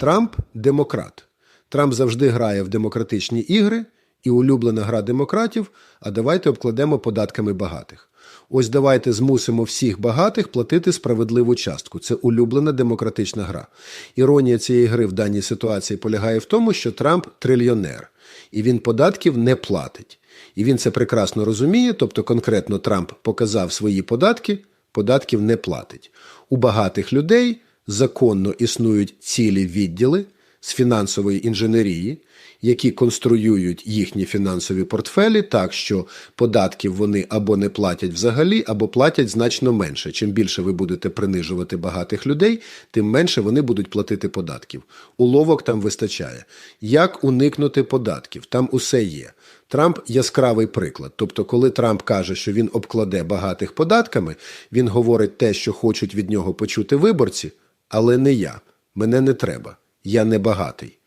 Трамп демократ. Трамп завжди грає в демократичні ігри, і улюблена гра демократів. А давайте обкладемо податками багатих. Ось давайте змусимо всіх багатих платити справедливу частку. Це улюблена демократична гра. Іронія цієї гри в даній ситуації полягає в тому, що Трамп трильйонер, і він податків не платить. І він це прекрасно розуміє, тобто конкретно Трамп показав свої податки, податків не платить. У багатих людей законно існують цілі відділи з фінансової інженерії, які конструюють їхні фінансові портфелі так, що податків вони або не платять взагалі, або платять значно менше. Чим більше ви будете принижувати багатих людей, тим менше вони будуть платити податків. Уловок там вистачає. Як уникнути податків? Там усе є. Трамп яскравий приклад. Тобто, коли Трамп каже, що він обкладе багатих податками, він говорить те, що хочуть від нього почути виборці, але не я. Мене не треба. Я не багатий.